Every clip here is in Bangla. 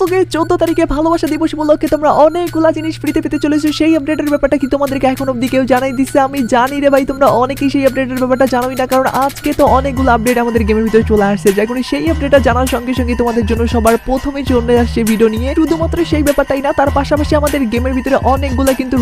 সোগে চোদ্দ তারিখে ভালোবাসা দিবস উপলক্ষে তোমরা অনেকগুলা জিনিস ফ্রিতে পেতে চলেছো। সেই আপডেটের ব্যাপারটা কি তোমাদেরকে এখন কেউ জানাই আমি জানি রে ভাই, তোমরা অনেকেই সেই আপডেটের ব্যাপারটা জানোই না, কারণ আজকে তো অনেকগুলো আপডেট আমাদের গেমের ভিতরে চলে আসছে। সেই আপডেটটা জানার সঙ্গে সঙ্গে তোমাদের জন্য সবার প্রথমে চলে আসছে ভিডিও নিয়ে। শুধুমাত্র সেই ব্যাপারটাই না, তার পাশাপাশি আমাদের গেমের ভিতরে অনেকগুলো কিন্তু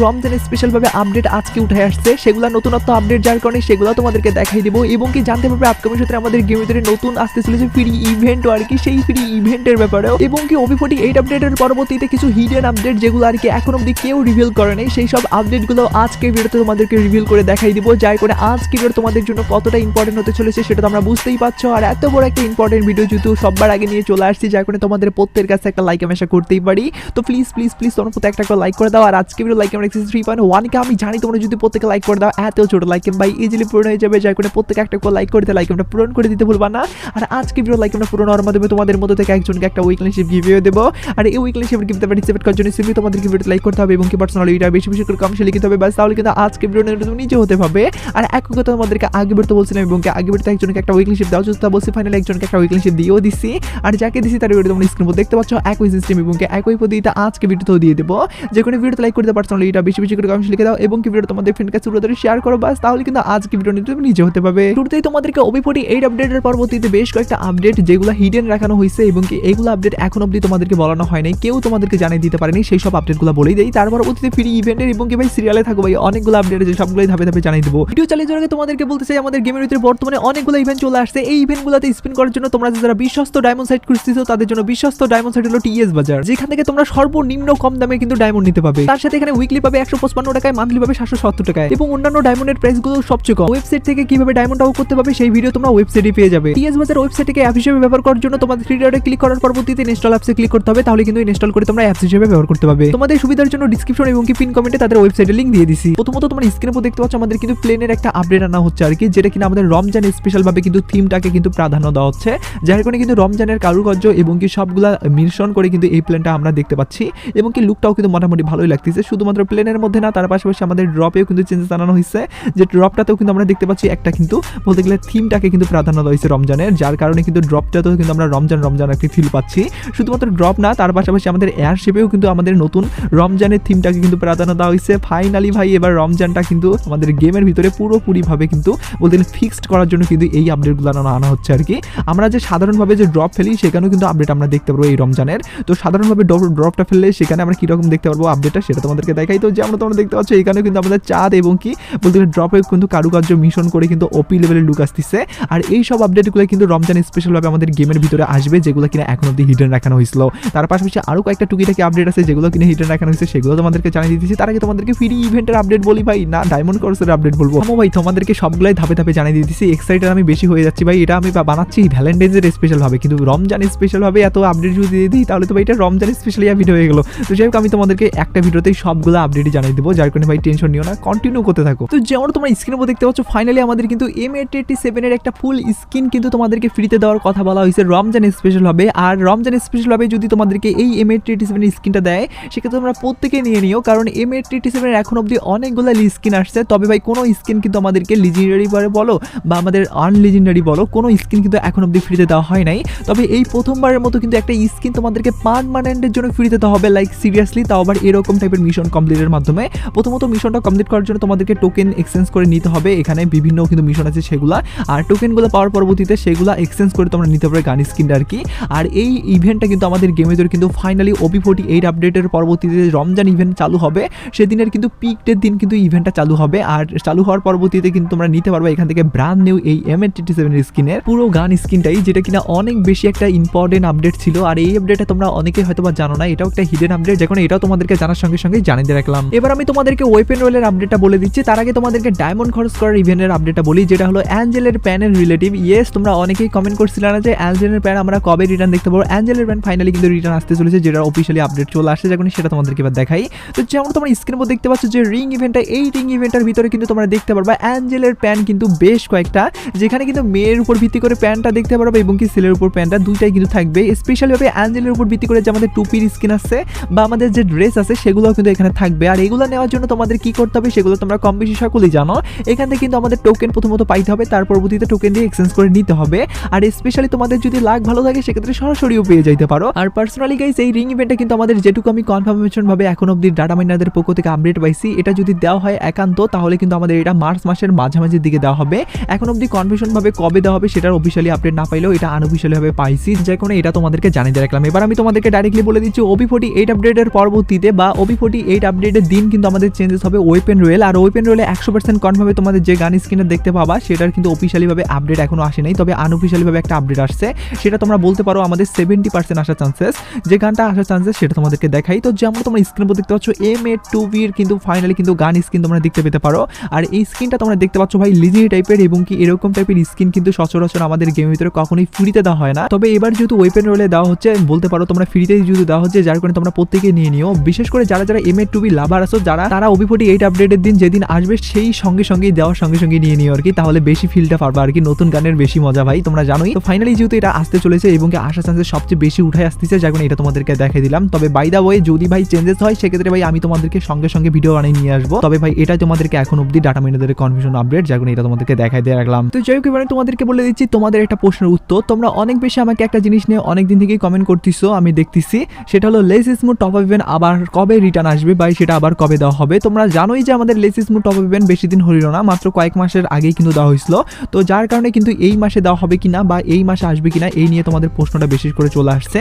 স্পেশাল ভাবে আপডেট আজকে উঠে আসছে। সেগুলো নতুনত্ব আপডেট যার কারণে সেগুলো তোমাদেরকে দেখাই দিব। এবং কি জানতে পারবে আপকামিং সূত্রে আমাদের গেমের ভিতরে নতুন আসতে চলেছে ফ্রি ইভেন্ট আর কি, সেই ফ্রি ইভেন্টের ব্যাপারেও। এবং কি ওবি ফোর্টি এইট আপডেটের পরবর্তীতে কিছু হিডেন আপডেট যেগুলো আর কি এখন অব্দি কেউ রিভিল করে নেই, সেই সব আপডেটগুলো আজকে ভিডিওতে তোমাদেরকে রিভিল করে দেখাই দিব। যার করে আজকে ভিডিও তোমাদের জন্য কতটা ইম্পর্টেন্ট হতে চলেছে সেটা তোমরা বুঝতেই পারছ। আর এত বড় একটা ইম্পর্টেন্ট ভিডিও যেহেতু সবার আগে নিয়ে চলে আসছি, যার করে তোমাদের প্রত্যেকের কাছে একটা লাইক আমি আশা করতেই পারি। তো প্লিজ প্লিজ প্লিজ তোমার প্রত্যেক একটা লাইক করে দাও। আর আজকে ভিডিও লাইক আমরা থ্রি পয়েন্ট ওয়ানকে আমি জানি তোমরা যদি প্রত্যেকে লাইক করে দাও, এত ছোট লাইক ভাই ইজিলি পূরণ হয়ে যাবে। যার করে প্রত্যেকে একটা করে লাইক করে দিতে লাইক আমরা পূরণ করে দিতে ভুলবা না। আর আজকে ভিডিও লাইক আমরা পূরণ হওয়ার মাধ্যমে তোমাদের মধ্যে থেকে একজনকে একটা উইকলিশিপ গিভিও দেবো। আর এই উইকলিশিপ গিফট পার্টিসিপেট করার জন্য সিম্পলি তোমাদেরকে ভিডিও লাইক করতে হবে এবং কি পার্সোনালি এটা বেশি বেশি করে কমেন্টে লিখতে হবে। বাস তাহলে কিন্তু আজকে ভিডিও তুমি নিজে হতে পারবে আর এক কথা তোমাদেরকে আগে বেরোতে বলছিলাম এবং আগে বেরোতে একজনকে একটা উইকলিশিপ দাও যদি বলছি ফাইনালি একজনকে একটা উইকলিশিপ দিয়েও দিছি। আর যাকে দিছি তার ভিডিও তোমরা স্ক্রিন দেখতে পাচ্ছ, একই সিস্টেম এবং একই পদ্ধতিতে আজকে ভিডিওতেও দিয়ে দেবো। যে কোনো ভিডিওতে লাইক করতে পার্সোনালি এটা বেশি বেশি করে কমেন্ট লিখে দাও এবং কি ভিডিও তোমাদের ফ্রেন্ড কাছে পুরো শেয়ার করো। বাস তাহলে কিন্তু আজকে ভিডিও তুমি নিজে হতে পারবে। শুরুতেই তোমাদেরকে ওবিফোর্টি এইট আপডেটের পরবর্তীতে বেশ কয়েকটা আপডেট যেগুলো হিডেন রাখানো হয়েছে এবং কি এগুলো আপডেট এখন অব্দি তোমাদেরকে বলানো হয় নাই কেউ তোমাদেরকে জানিয়ে দিতে পারেনি, সেই সব আপডেটগুলো বলেই দেই। তার পরবর্তীতে ফ্রি ইভেন্টের এবং কি ভাই সিরিয়ালে থাকো ভাই, অনেকগুলো আপডেট আছে, সবগুলোই ধাপে ধাপে জানিয়ে দেবো। ভিডিও চালিয়ে যাওয়ার আগে তোমাদেরকে বলতে চাই, আমাদের গেমের ভিতরে বর্তমানে অনেকগুলো ইভেন্ট চলে আসছে। এই ইভেন্টগুলোতে স্পিন করার জন্য তোমরা যারা বিশ্বস্ত ডায়মন্ড সাইট খুঁজতেছো, তাদের জন্য বিশ্বস্ত ডায়মন্ড সাইট হলো টিএস বাজার যেখান থেকে তোমরা সর্বনিম্ন কম দামে কিন্তু ডায়মন্ড নিতে পাবে। তার সাথে এখানে উইকলি পাবে একশো পঁচপান্ন টাকায় মান্থলি পাবে সাতশো সত্তর টাকায়। এবং অন্যান্য ডায়মন্ডের প্রাইসগুলো সবচেয়ে কম। ওয়েবসাইট থেকে কীভাবে ডায়মন্ড আউট করতে পারবে, সেই ভিডিও তোমরা ওয়েবসাইটে পেয়ে যাবে। টিএস বাজার ওয়েবসাইটকে অ্যাপ হিসেবে ব্যবহার করার জন্য তোমাদের থ্রি ডটে ক্লিক করার পরবর্তীতে ইনস্টল অ্যাপসে ক্লিক করতে হবে, তাহলে কিন্তু ইনস্টল করে তোমরা অ্যাপস হিসেবে ব্যবহার করতে পারবে। তোমাদের সুবিধার জন্য ডিসক্রিপশন এবং কি পিন কমেন্টে তাদের ওয়েবসাইটের লিংক দিয়ে দিছি। প্রথমত তোমরা স্ক্রিনে দেখতে পাচ্ছ, আমাদের কিন্তু প্লেনের একটা আপডেট আনা হচ্ছে আর কি, যেটা কিনা আমাদের রমজান স্পেশাল ভাবে কিন্তু থিমটাকে কিন্তু প্রাধান্য দেওয়া হচ্ছে। যার কারণে কিন্তু রমজানের কারুকার্য এবং কি সবগুলা মিশ্রণ করে কিন্তু এই প্লেনটা আমরা দেখতে পাচ্ছি। এবং কি লুকটাও কিন্তু মোটামুটি ভালোই লাগতেছে, শুধুমাত্র প্লেনের মধ্যে না, তার পাশাপাশি আমাদের ড্রপেও কিন্তু চেঞ্জেস আনানো হয়েছে। যে ড্রপটাতেও কিন্তু আমরা দেখতে পাচ্ছি, একটা কিন্তু বলতে গেলে থিমটাকে কিন্তু প্রাধান্য দেওয়া হয়েছে রমজানের, যার কারণে কিন্তু ড্রপটাতেও কিন্তু আমরা রমজান রমজান একটি ফিল পাচ্ছি। শুধুমাত্র ড্রপ না, তার পাশাপাশি আমাদের এয়ারশিপেও কিন্তু আমাদের নতুন রমজানের থিমটাকে কিন্তু প্রাধান্য দেওয়া হয়েছে। ফাইনালি ভাই, এবার রমজানটা কিন্তু আমাদের গেমের ভিতরে পুরোপুরিভাবে কিন্তু বলতে গেলে ফিক্সড করার জন্য কিন্তু এই আপডেটগুলো আনা আনা হচ্ছে আর কি। আমরা যে সাধারণভাবে যে ড্রপ ফেলি, সেখানেও কিন্তু আপডেট আমরা দেখতে পারব এই রমজানের। তো সাধারণভাবে ড্রপটা ফেললে সেখানে আমরা কীরকম দেখতে পারব আপডেটটা সেটা তোমাদেরকে দেখাই। তো যে আমরা তোমরা দেখতে পাচ্ছ, এখানেও কিন্তু আমাদের চাঁদ এবং কি বলতে গেলে ড্রপে কিন্তু কারুকার্য মিশন করে কিন্তু ওপি লেভেলের লুক আসতেছে। আর এই সব আপডেটগুলো কিন্তু রমজান স্পেশালভাবে আমাদের গেমের ভিতরে আসবে, যেগুলো কিনা এখন অব্দি হিডেন রাখানো হয়েছিল। তার পাশাপাশি আরও কয়েকটা টুকিটাকি আপডেট আছে যেগুলো কিনা হিডেন রাখানো হয়েছে, সেগুলো তোমাদেরকে জানিয়ে দিতেছি। তার আগে তোমাদেরকে ফ্রি ইভেন্টের আপডেট বলি ভাই। না ডায়মন্ড কোর্সের আপডেট বলব। আমো ভাই, তোমাদেরকে সবগুলাই ধাপে ধাপে জানিয়ে দিতেছি। এক্সাইটেড আমি বেশি হয়ে যাচ্ছি ভাই। এটা আমি বানাচ্ছি ভ্যালেন্টাইন্সের স্পেশাল ভাবে। কিন্তু রমজান স্পেশাল ভাবে এত আপডেট যদি দিয়ে দিই, তাহলে তো ভাই এটা রমজান স্পেশাল ভিডিও হয়ে গেলো। তো যাই হোক, আমি তোমাদেরকে একটা ভিডিওতেই সবগুলো আপডেটই জানিয়ে দেবো। যার কারণে ভাই টেনশন নিও না। কন্টিনিউ করতে থাকো। তো যেমন তোমরা স্ক্রিনের উপর দেখতে পাচ্ছ ফাইনালি আমাদের কিন্তু এম এইটি সেভেনের একটা ফুল স্কিন কিন্তু তোমাদেরকে ফ্রিতে দেওয়ার কথা বলা হয়েছে রমজান স্পেশাল হবে আর রমজান স্পেশাল হবে যদি তোমাদেরকে এই এম এইট এইটি সেভেনের স্কিনটা দেয়, সেক্ষেত্রে তোমরা প্রত্যেকে নিয়ে নিও, কারণ এম এইট এইটি সেভেনের এখন অব্দি অনেকগুলো স্কিন আসছে। তবে ভাই, কোনো স্কিন কিন্তু আমাদেরকে লিজেন্ডারি পরে বলো বা আমাদের আনলিজেন্ডারি বলো, কোনো স্কিন কিন্তু এখন অব্দি ফ্রিতে দেওয়া হয় নাই। তবে এই প্রথমবারের মতো কিন্তু একটা স্কিন তোমাদেরকে পারমানেন্টের জন্য ফ্রিতে দেওয়া হবে লাইক সিরিয়াসলি তাও আবার এরকম টাইপের মিশন কমপ্লিটের মাধ্যমে। প্রথমত মিশনটা কমপ্লিট করার জন্য তোমাদেরকে টোকেন এক্সচেঞ্জ করে নিতে হবে, এখানে বিভিন্ন কিন্তু মিশন আছে সেগুলা। আর টোকেনগুলো পাওয়ার পরবর্তীতে সেগুলো এক্সচেঞ্জ করে তোমরা নিতে পারবে গান স্কিনটা আর কি। আর এই ইভেন্টটা কিন্তু আমাদের গেমের ভিতরে কিন্তু ফাইনালি ওপি ফোর্টি এইট আপডেটের পরবর্তীতে রমজান ইভেন্ট চালু হবে। সেদিনের কিন্তু পিক পিকটের দিন কিন্তু ইভেন্টটা চালু হবে। আর চালু হওয়ার পরবর্তীতে কিন্তু তোমরা নিতে পারবে এখান থেকে ব্র্যান্ড নিউ এই এম এ টি সেভেন স্কিনের পুরো গান স্কিনটাই, যেটা কিনা অনেক বেশি একটা ইম্পর্টেন্ট আপডেট ছিল। আর এই আপডেটটা তোমরা অনেকে হয়তো বা জানো না, এটাও একটা হিডেন আপডেট যখন এটাও তোমাদেরকে জানার সঙ্গে সঙ্গে জানিয়ে রাখলাম। এবার আমি তোমাদেরকে ওয়েপেন রোলের আপডেটটা বলে দিচ্ছি। তার আগে তোমাদেরকে ডায়মন্ড খরচ করার ইভেন্টের আপডেটটা বলি, যেটা হলো অ্যাঞ্জেলের প্যানের রিলেটিভ ইয়েস তোমরা অনেকেই কমেন্ট করছিলে না যে অ্যাঞ্জেলের প্যান আমরা কবে রিটার্ন দেখতে পাবো। অ্যাঞ্জেলের প্যান ফাইনালি কিন্তু রিটার্ন আসতে চলেছে যেটা অফিসিয়ালি আপডেট চলে আসছে। যখন সেটা তোমাদেরকে এবার দেখাই। তো যেমন তোমরা স্ক্রিনের উপর দেখতে পাচ্ছ যে রিং ইভেন্টটা এই রিং ইভেন্টের ভিতরে কিন্তু তোমরা দেখতে পারবা অ্যাঞ্জেলের প্যান কিন্তু বেশ কয়েকটা, যেখানে কিন্তু মেয়ের উপর ভিত্তি করে প্যানটা দেখতে পারবে এবং কি ছেলের উপর প্যান্টটা দুইটাই কিন্তু থাকবে। স্পেশালিভাবে অ্যাঞ্জেলের উপর ভিত্তি করে যে আমাদের টুপির স্কিন আছে বা আমাদের যে ড্রেস আছে, সেগুলোও কিন্তু এখানে থাকবে। আর এগুলো নেওয়ার জন্য তোমাদের কি করতে হবে, সেগুলো তোমরা কম বেশি সকলেই জানো। এখান থেকে কিন্তু আমাদের টোকেন প্রথমত পাইতে হবে, তার পরবর্তীতে টোকেন দিয়ে এক্সচেঞ্জ করে নিতে হবে। আর স্পেশালি তোমাদের যদি লাগ ভালো থাকে, সেক্ষেত্রে সরাসরিও পেয়ে যাইতে পারো। আর আর পার্সোনালি গাইস এই রিং ইভেন্টটা কিন্তু আমাদের যেটুকু আমি কনফার্মেশন ভাবে এখন অব্দি ডাটা মাইনারদের পক্ষ থেকে আপডেট পাইছি, এটা যদি দেওয়া হয় একান্ত, তাহলে কিন্তু আমাদের এটা মার্চ মাসের মাঝামাঝির দিকে দেওয়া হবে। এখন অব্দি কনফার্মেশন ভাবে কবে দেওয়া হবে সেটার অফিসিয়ালি আপডেট না পাইলেও এটা আনঅফিসিয়ালি ভাবে পাইছি, যে কোনো এটা তোমাদেরকে জানিয়ে রাখলাম। এবার আমি তোমাদেরকে ডাইরেক্টলি বলে দিচ্ছি ওবি ফোর্টি এইট আপডেটের পরবর্তীতে বা ওবি ফোর্টি এইট আপডেটের দিন কিন্তু আমাদের চেঞ্জেস হবে ওয়েপেন রোয়েল আর ওয়েপেন রোয়েলে একশো পার্সেন্ট কনফার্মে তোমাদের যে গান স্ক্রিনে দেখতে পাবা, সেটার কিন্তু অফিসিয়ালি ভাবে আপডেট এখনও আসে নাই, তবে আনঅফিসিয়ালি ভাবে একটা আপডেট আসছে। সেটা তোমরা বলতে পারো আমাদের সেভেন্টি পার্সেন্ট আসার চান্সেস যে গানটা আসার চান্সেস সেটা তোমাদেরকে দেখাই। তো যেমন তোমরা স্ক্রিন দেখতে পাচ্ছ এম এ টু বির কিন্তু ফাইনালি কিন্তু গান স্ক্রিন তোমরা দেখতে পেতে পারো। আর এই স্ক্রিনটা তোমরা দেখতে পাচ্ছ ভাই লিজি টাইপের এবং কি এরকম টাইপের স্ক্রিন কিন্তু সচরাচর আমাদের গেমের ভিতরে কখনোই ফ্রিতে দেওয়া হয় না। তবে এবার যেহেতু ওয়েপেন রোলে দেওয়া হচ্ছে, বলতে পারো তোমরা ফ্রিতেই যেহেতু দেওয়া হচ্ছে, যার কারণে তোমরা প্রত্যেকে নিয়ে নিও। বিশেষ করে যারা যারা M A two B lover আছো, যারা, তারা ওবি ফোর্টি এইট আপডেটের দিন যেদিন আসবে, সেই সঙ্গে সঙ্গেই দেওয়ার সঙ্গে সঙ্গে নিয়ে নিও আর কি। তাহলে বেশি ফিলটা পারবা আর কি, নতুন গানের বেশি মজা ভাই, তোমরা জানোই। তো ফাইনালি যেহেতু এটা আসতে চলেছে এবং আসার চান্সেস সবচেয়ে বেশি উঠে আসতেছে যার কারণে এটা তোমাদেরকে দেখাই দিলাম। তবে বাই দা ওয়ে যদি ভাই চেঞ্জেস হয়, সেক্ষেত্রে ভাই আমি তোমাদেরকে সঙ্গে সঙ্গে ভিডিও বানিয়ে নিয়ে আসব। তবে ভাই, এটা তোমাদেরকে এখন অব্দি ডাটা মিনাদের কনফিউশন আপডেট যার এটা তোমাদেরকে দেখাই দিয়ে রাখলাম। তো যাই হোক, এবারে তোমাদেরকে বলে দিচ্ছি, তোমাদের একটা প্রশ্নের উত্তর। তোমরা অনেক বেশি আমাকে একটা জিনিস নিয়ে অনেক দিন থেকেই কমেন্ট করতেছো, আমি দেখতেছি। সেটা হলো less smooth top up event আবার কবে রিটার্ন আসবে ভাই সেটা আবার কবে দেওয়া হবে? তোমরা জানোই যে আমাদের less smooth top up event বেশি দিন হইল না, মাত্র কয়েক মাসের আগেই কিন্তু দেওয়া হয়েছিল। তো যার কারণে কিন্তু এই মাসে দেওয়া হবে কিনা বা এই মাসে আসবে কিনা, এই নিয়ে তোমাদের প্রশ্নটা বিশেষ করে চলে আসছে।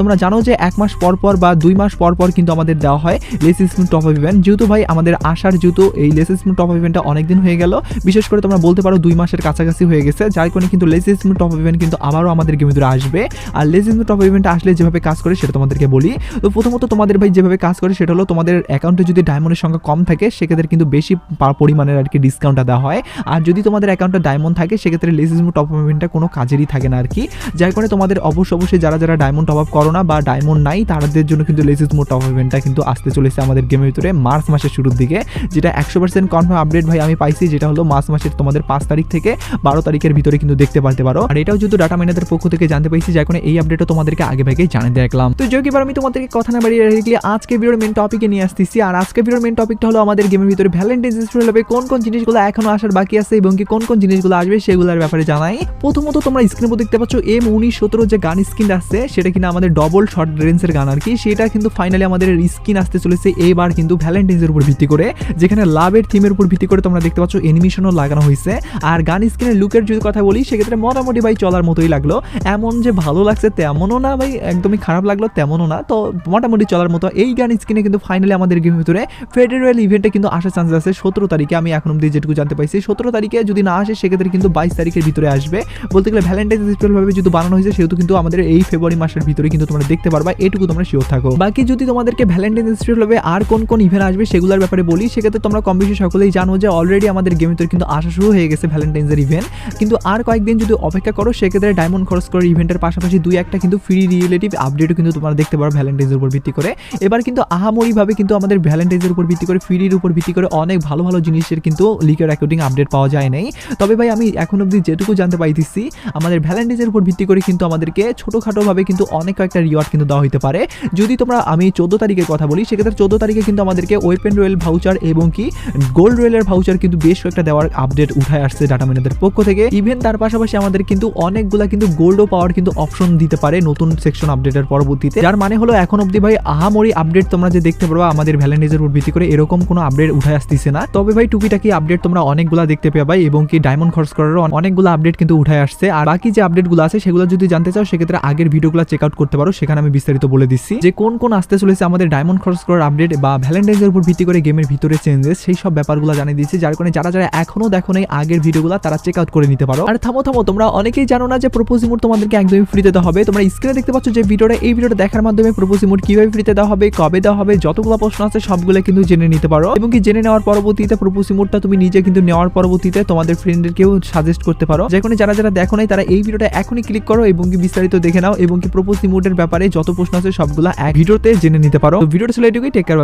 তোমরা জানো যে এক মাস পর পর বা দুই মাস পর পর কিন্তু আমাদের দেওয়া হয় less smooth top up event. যেহেতু ভাই, আমাদের আসার যেহেতু এই লেস স্মুথ টপ আপ ইভেন্টটা অনেকদিন হয়ে গেল, বিশেষ করে তোমরা বলতে পারো দুই মাসের কাছাকাছি হয়ে গেছে, যার কারণে কিন্তু less smooth top up event কিন্তু আবারও আমাদের গেমের ভিতরে আসবে। আর লেস টপ আপ ইভেন্টটা আসলে যেভাবে কাজ করে সেটা তোমাদেরকে বলি। তো প্রথমত তোমাদের ভাই যেভাবে কাজ করে সেটা হলো তোমাদের অ্যাকাউন্টে যদি ডায়মন্ডের সংখ্যা কম থাকে, সেক্ষেত্রে কিন্তু বেশি পরিমাণের আর কি ডিসকাউন্টটা দেওয়া হয়। আর যদি তোমাদের অ্যাকাউন্টে ডায়মন্ড থাকে, সেক্ষেত্রে লেস স্মুথ টপ আপ ইভেন্টটা কোনো কাজেরই থাকে না আর কি। যার কারণে তোমাদের অবশ্য অবশ্যই যারা যারা ডায়মন্ড টপ আপ করো না বা ডায়মন্ড নাই তাদের জন্য কিন্তু লেস স্মুথ টপ ইভেন্টটা কিন্তু আসতে চলেছে আমাদের গেমের ভিতরে মার্চ মাসের শুরুর দিকে, যেটা একশো পার্সেন্ট কনফার্ম আপডেট ভাই আমি পাইছি, যেটা হলো মার্চ মাসের তোমাদের পাঁচ তারিখ থেকে বারো তারিখের ভিতরে কিন্তু দেখতে পারতে পারো। আর এটাও যেহেতু ডাটা মাইনাদের পক্ষ থেকে জানতে পাইছি, যার কারণে এই আপডেটও তোমাদেরকে আগে ভাগে জানিয়ে দেখলাম। তো এবার আমি তোমাদেরকে কথা না বাড়িয়ে রেখে আজকে ভিডিওর মেন টপিকে নিয়ে আসতেছি। আর আজকে ভিডিওর মেন টপিকটা হলো আমাদের গেমের ভিতরে ভ্যালেন্টাইন্স স্পেশাল হবে। কোন কোন জিনিসগুলো এখনও আসার বাকি আছে এবং কি কোন কোন জিনিসগুলো আসবে সেগুলোর ব্যাপারে জানাই। প্রথমত তোমরা স্ক্রিনে দেখতে পাচ্ছ এম উনিশ সতেরো যে গান স্কিন আসছে সেটা কিনা আমাদের ডবল শর্ট রেঞ্জের গান আর কি। সেটা কিন্তু ফাইনালি আমাদের স্কিন আসতে চলেছে। এবার কিন্তু ভ্যালেন্টাইন্সের উপর ভিত্তি করে, যেখানে লাভের থিমের উপর ভিত্তি করে তোমরা দেখতে পাচ্ছ অ্যানিমেশনও লাগানো হয়েছে। আর গান স্ক্রিনের লুকের যদি কথা বলি, সেক্ষেত্রে মোটামুটি ভাই চলার মতোই লাগল। এমন যে ভালো লাগছে তেমনও না ভাই, একদমই খারাপ লাগল তেমনও না। তো মোটামুটি চলার মতো এই গান স্ক্রিনে কিন্তু ফাইনালি আমাদের গেমের ভিতরে ফেডারেল ইভেন্টে কিন্তু আসার চান্স আছে। সতেরো তারিখে আমি এখন অব্দি যেটুকু জানতে পাইছি, সতেরো তারিখে যদি না আসে, সেক্ষেত্রে কিন্তু বাইশ তারিখের ভিতরে আসবে। বলতে গেলে ভ্যালেন্টাইন্স স্পেশাল ভাবে যদি বানানো হয়েছে, সেহেতু কিন্তু আমাদের এই ফেব্রুয়ারি মাসের ভিতরে কিন্তু তোমরা দেখতে পারবা, এটুকু তোমরা শিওর থাকো। বাকি যদি তোমাদেরকে ভ্যালেন্টাইন্স স্পেশাল ভাবে আর কোন কোন ইভেন্ট আসবে সেগুলোর ব্যাপারে বলি, সেক্ষেত্রে তোমরা কম বেশি সকলেই জানো যে অলরেডি আমাদের গেমের কিন্তু আসা শুরু হয়ে গেছে ভ্যালেন্টাইন্সের ইভেন্ট কিন্তু আর কয়েকদিন যদি অপেক্ষা করো, সেক্ষেত্রে ডায়মন্ড খরচ করার ইভেন্টের পাশাপাশি দুই একটা কিন্তু ফ্রি রিলেটিভ আপডেটও কিন্তু তোমরা দেখতে পারো ভ্যালেন্টাইন্সের উপর ভিত্তি করে। এবার কিন্তু আহামরিভাবে কিন্তু আমাদের ভ্যালেন্টাইন্সের উপর ভিত্তি করে ফ্রির উপর ভিত্তি করে অনেক ভালো ভালো জিনিসের কিন্তু লিকের অ্যাকর্ডিং আপডেট পাওয়া যায় নাই। তবে ভাই, আমি এখন অবধি যেটুকু জানতে পাইতেছি, আমাদের ভ্যালেন্টাইন্সের উপর ভিত্তি করে কিন্তু আমাদেরকে ছোটোখাটোভাবে কিন্তু অনেক কয়েকটা রিওয়ার্ড কিন্তু দেওয়া হতে পারে। যদি তোমরা আমি চোদ্দ তারিখের কথা বলি, সেক্ষেত্রে চোদ্দ তারিখে কিন্তু আমাদেরকে ওয়েপেন রয়েল ভাউচার এবং কি গোল্ড রয়েলের ভাউচার কিন্তু বেশ কয়েকটা দেওয়ার আপডেট উঠায় আসছে ডাটা মিনাদের পক্ষ থেকে। ইভেন তার পাশাপাশি আমাদের কিন্তু অনেকগুলা কিন্তু গোল্ডও পাওয়ার কিন্তু অপশন দিতে পারে নতুন সেকশন আপডেটের পরবর্তীতে। যার মানে হলো এখন অব্দি ভাই আহামরি আপডেট তোমরা যে দেখতে পারবা আমাদের ভ্যালেন্টাইজের উপর ভিত্তি করে এরকম কোনো আপডেট উঠে আসতেছে না। তবে ভাই টুকিটাকি আপডেট তোমরা অনেকগুলা দেখতে পাবা এবং কি ডায়মন্ড খরচ করারও অনেকগুলো আপডেট কিন্তু উঠে আসছে। আর বাকি যে আপডেটগুলো আছে, সেগুলো যদি জানতে চাও, সেক্ষেত্রে আগের ভিডিওগুলো চেক আউট করতে পারো, সেখানে আমি বিস্তারিত বলে দিচ্ছি। যে কোন কোন আসতে চলেছে, আমাদের ডায়মন্ড খরচ করার আপডেট বা ভ্যালেন্টাইজের উপর ভিত্তি করে গেমের ভিতরে চেঞ্জেস সেই সব ব্যাপারগুলো জানিয়ে দিচ্ছি। যার কারণে যারা যারা এখনও দেখো নাই, আগের ভিডিওগুলো তারা চেক আউট করে নিতে পারো। আর থামো থামো, তোমরা অনেকেই জানো না যে প্রপোজ ইমোট তোমাদেরকে একদমই ফ্রিতে দেওয়া হবে। তোমরা স্ক্রিনে দেখতে পাচ্ছ যে ভিডিওটা, এই ভিডিওটা দেখার মাধ্যমে প্রপোজ ইমোট কীভাবে ফ্রিতে দেওয়া হবে, কবে দেওয়া হবে, যতগুলো প্রশ্ন আছে সবগুলো কিন্তু জেনে নিতে পারো। এবং কি জেনে নেওয়ার পরবর্তীতে প্রপোজ ইমোটটা তুমি নিজে কিন্তু নেওয়ার পরবর্তীতে তোমাদের ফ্রেন্ডদেরকেও সাজেস্ট করতে পারো। যে কোনো যারা যারা দেখো নাই, তারা এই ভিডিওটা এখনই ক্লিক করো এবং কি বিস্তারিত দেখে নাও এবং কি প্রপোজ ইমোটের ব্যাপারে যত প্রশ্ন আছে সবগুলো এক ভিডিওতে জেনে নিতে পারো। ভিডিওটা ছিল এটুকুই টেক কেয়ার